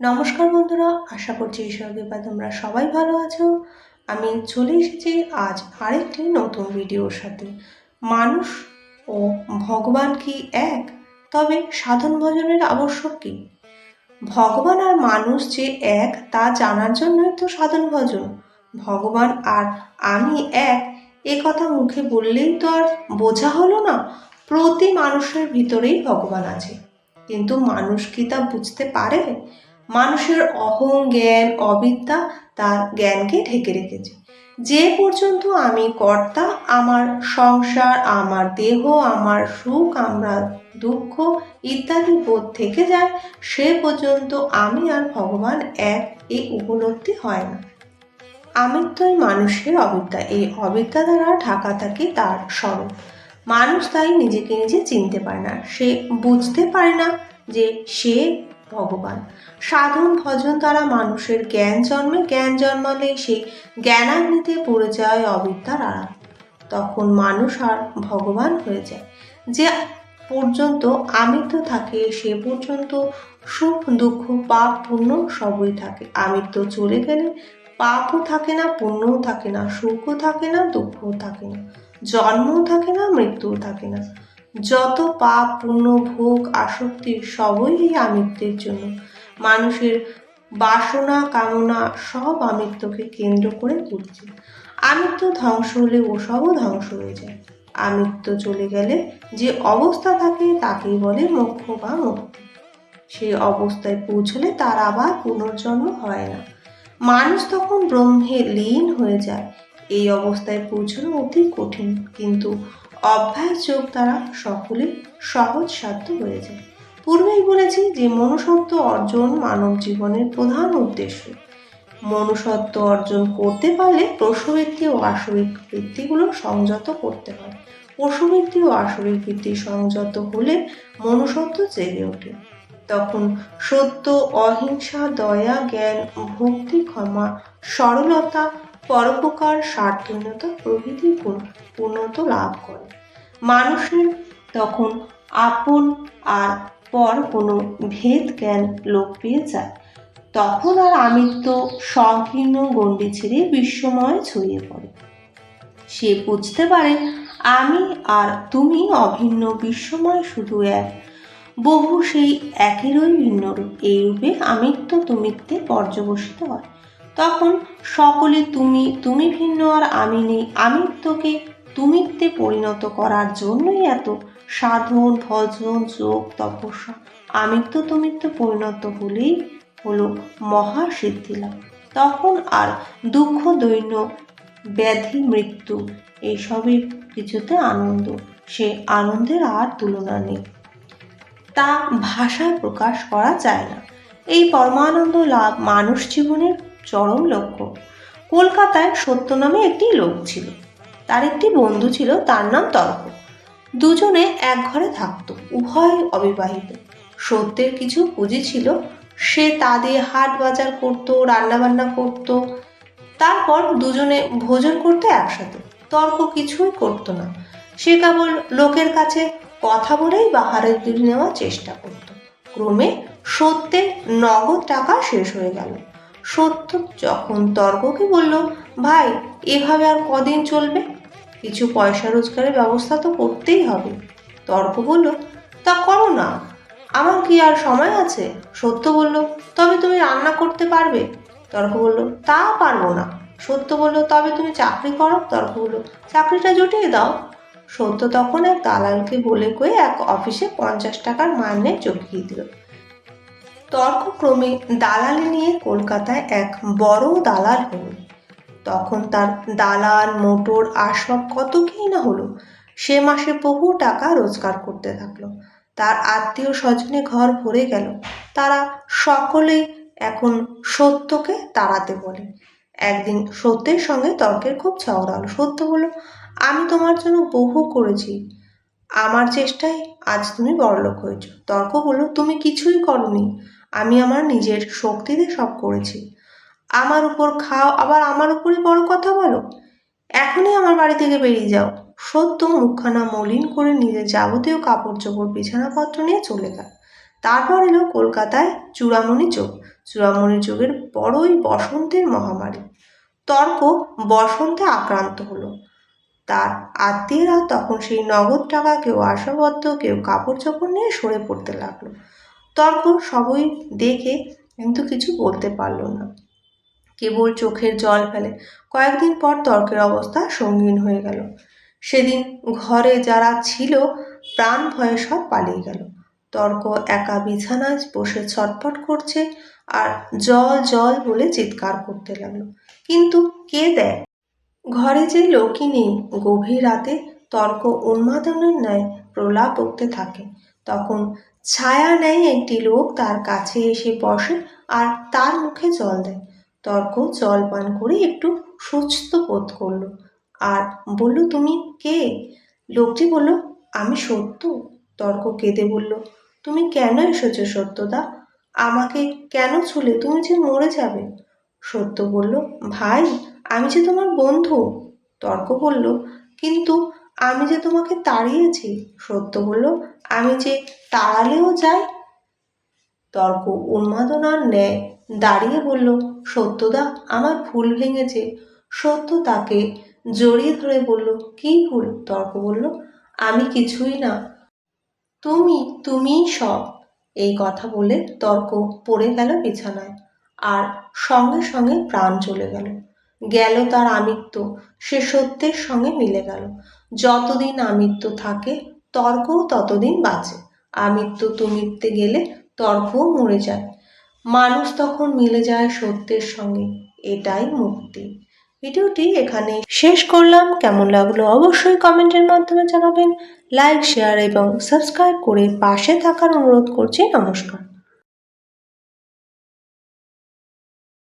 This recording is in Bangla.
নমস্কার বন্ধুরা, আশা করছি ঈশ্বরকে বা তোমরা সবাই ভালো আছো। আমি চলে এসেছি আজ আরেকটি নতুন ভিডিওর সাথে। মানুষ ও ভগবান কি এক? তবে সাধন ভজনের আবশ্যক কি? ভগবান আর মানুষ যে এক, তা জানার জন্যই তো সাধন ভজন। ভগবান আর আমি এক, এ কথা মুখে বললেই তো আর বোঝা হলো না, প্রতি মানুষের ভিতরেই ভগবান আছে। কিন্তু মানুষ কি তা বুঝতে পারে? মানুষের অহং জ্ঞান, অবিদ্যা তার জ্ঞানকে ঢেকে রেখেছে। যে পর্যন্ত আমি কর্তা, আমার সংসার, আমার দেহ, আমার সুখ, আমরা দুঃখ ইত্যাদি বোধ থেকে যায়, সে পর্যন্ত আমি আর ভগবান এক এই উপলব্ধি হয় না। আমিত্বই মানুষের অবিদ্যা, এই অবিদ্যা দ্বারা ঢাকা থাকে তার স্বরূপ। মানুষ তাই নিজেকে নিজে চিনতে পারে না, সে বুঝতে পারে না যে সে ভগবান সাধন ভজন দ্বারা মানুষের জ্ঞান জন্মে, জ্ঞান জন্মালে সেই জ্ঞানাগ্নিতে পড়ে যায় অবিদ্যার আড়াল। তখন মানুষ আর ভগবান হয়ে যায়। যে পর্যন্ত আমিত্ব থাকে, সে পর্যন্ত সুখ, দুঃখ, পাপ, পুণ্য সবই থাকে। আমিত্ব চলে গেলে পাপও থাকে না, পুণ্যও থাকে না, সুখও থাকে না, দুঃখও থাকে না, জন্মও থাকে না, মৃত্যুও থাকে না। যত পাপ, পুণ্য, ভোগ, আসক্তি সবই এই আমিত্বের জন্য। মানুষের বাসনা, কামনা সব আমিত্বকে কেন্দ্র করে ঘুরছে আমিত্ব ধ্বংস হলে ওসবও ধ্বংস হয়ে যায়। আমিত্ব চলে গেলে যে অবস্থা থাকে তাকেই বলে মোক্ষ বা মুক্তি। সেই অবস্থায় পৌঁছলে তার আবার পুনর্জন্ম হয় না। মানুষ তখন ব্রহ্মে লীন হয়ে যায়। এই অবস্থায় পৌঁছানো অতি কঠিন। কিন্তু অভ্যাস যোগ দ্বারা সকলে সহজ সাধ্য হয়ে যায়। পূর্বেই বলেছি যে মনুষ্যত্ব অর্জন মানব জীবনের প্রধান উদ্দেশ্য। মনুষ্যত্ব অর্জন করতে পারলে পশুবৃত্তি ও আসরিক বৃত্তিগুলো সংযত করতে হয় পশুবৃত্তি ও আসরিক বৃত্তি সংযত হলে মনুষ্যত্ব জেগে ওঠে। তখন সত্য, অহিংসা, দয়া, জ্ঞান, ভক্তি, ক্ষমা, সরলতা, পরোপকার স্বার্থহীনতা প্রভৃতি পূর্ণত লাভ করে। মানুষের, তখন আপন আর পর কোনো ভেদ জ্ঞান লোপ পেয়ে যায়। তখন আর আমিত্ব সংকীর্ণ গণ্ডি ছেড়ে বিশ্বময় ছড়িয়ে পড়ে। সে বুঝতে পারে, আমি আর তুমি অভিন্ন বিশ্বময় শুধু এক। বহু সেই একেরই ভিন্ন রূপ। এই রূপে আমিত্ব তুমিত্বে পর্যবসিত হয়। তখন সকলে তুমি তুমি ভিন্ন আর আমি নেই। আমিত্বকে তুমিত্বে পরিণত করার জন্যই এত সাধন, ভজন, যোগ, তপস্যা। আমিত্ব তুমিত্ব পরিণত হলেই হলো মহাসিদ্ধি লাভ। তখন আর দুঃখ, দৈন্য, ব্যাধি, মৃত্যু এইসবের কিছুতে আনন্দ। সে আনন্দের আর তুলনা নেই। তা ভাষায় প্রকাশ করা যায় না। এই পরমানন্দ লাভ মানুষ জীবনের চরম লক্ষ্য। কলকাতায় সত্য নামে একটি লোক ছিল। তার একটি বন্ধু ছিল, তার নাম তর্ক। দুজনে এক ঘরে থাকতো, উভয় অবিবাহিত। সত্যের কিছু পুঁজি ছিল, সে তা দিয়ে হাট বাজার করতো, রান্নাবান্না করত। তারপর দুজনে ভোজন করতে একসাথে, তর্ক কিছুই করতো না। সে কেবল লোকের কাছে কথা বলেই বাহারের দিল নেওয়ার চেষ্টা করত। ক্রমে সত্যের নগদ টাকা শেষ হয়ে গেল। সত্য যখন তর্ককে বলল, ভাই, এভাবে আর কদিন চলবে? কিছু পয়সা রোজগারের ব্যবস্থা তো করতেই হবে। তর্ক বলল, তা করো না। আমার কি আর সময় আছে? সত্য বলল, তবে তুমি রান্না করতে পারবে। তর্ক বলল, তা পারব না। সত্য বলল, তবে তুমি চাকরি করো। তর্ক বলল, চাকরিটা জুটিয়ে দাও। সত্য তখন এক দালালকে বলে কয়ে এক অফিসে পঞ্চাশ টাকার মাইনে চকিয়ে দিল। তর্কক্রমে দালালি নিয়ে কলকাতায় এক বড় দালাল হল। তখন তার দালাল, মোটর আসবাব কত কি না হলো, সে মাসে বহু টাকা রোজগার করতে থাকল। তার আত্মীয় স্বজনে ঘর ভরে গেল। তারা সকলেই এখন সত্যকে তাড়াতে বলে। একদিন সত্যের সঙ্গে তর্কের খুব ঝগড়া হলো। সত্য বলল, আমি তোমার জন্য বহু করেছি। আমার চেষ্টায় আজ তুমি বড়লোক হয়েছ। তর্ক বলল, তুমি কিছুই করনি। আমি আমার নিজের শক্তিতে সব করেছি। আমার উপর খাও, আবার আমার উপরই বড় কথা বলো। এখনই আমার বাড়ি থেকে বেরিয়ে যাও। সত্য মুখখানা মলিন করে নিজের যাবতীয় কাপড় চোপড় বিছানাপত্র নিয়ে চলে গেল তারপর এলো কলকাতায় চূড়ামণি চোখ। চূড়ামণি যুগের বড়ই বসন্তের মহামারী। তর্ক বসন্তে আক্রান্ত হলো। তার আত্মীয়রা তখন সেই নগদ টাকা কেউ আশাবদ্ধ, কেউ কাপড় চোপড় নিয়ে সরে পড়তে লাগল। তর্ক সবই দেখে কিন্তু কিছু বলতে পারল না। কেবল চোখের জল ফেলে কয়েকদিন পর তর্কের অবস্থা সঙ্গীন হয়ে গেল। সেদিন ঘরে যারা ছিল, প্রাণ ভয়ে সব পালিয়ে গেল। তর্ক একা বিছানায় বসে ছটফট করছে আর জল জল বলে চিৎকার করতে লাগল। কিন্তু কে দেয়? ঘরে যে লোকই নেই, গভীর রাতে তর্ক উন্মাদনের ন্যায় প্রলাপ বকতে থাকে। তখন ছায়া নেয় একটি লোক তার কাছে এসে বসে আর তার মুখে জল দেয়। তর্ক জল পান করে একটু সুস্থ বোধ করল। আর বলল, তুমি কে? লোকটি বলল, আমি সত্য। তর্ক কেঁদে বলল, তুমি কেন এসেছ সত্যদা? আমাকে কেন ছুলে? তুমি যে মরে যাবে। সত্য বলল, ভাই, আমি যে তোমার বন্ধু। তর্ক বলল, কিন্তু আমি যে তোমাকে তাড়িয়েছি, সত্য বলল আমি যে তাড়ালেও যাই। তর্ক উন্মাদনার ন্যায় দাঁড়িয়ে বলল, সত্যদা আমার ভুল ভেঙেছে। সত্য তাকে জড়িয়ে ধরে বলল, কি ভুল? তর্ক বলল, আমি কিছুই না। তুমি, তুমিই সব। এই কথা বলে তর্ক পড়ে গেল বিছানায়, আর সঙ্গে সঙ্গে প্রাণ চলে গেল। গেল তার আমিত্ব। সে সত্যের সঙ্গে মিলে গেল। যতদিন আমিত্ব থাকে, তর্কও ততদিন বাঁচে। আমিত্ব তুমিত্বে গেলে তর্কও মরে যায়। মানুষ তখন মিলে যায় সত্যের সঙ্গে। এটাই মুক্তি। ভিডিওটি এখানে শেষ করলাম। কেমন লাগল অবশ্যই কমেন্টের মাধ্যমে জানাবেন। লাইক, শেয়ার এবং সাবস্ক্রাইব করে পাশে থাকার অনুরোধ করছি। নমস্কার।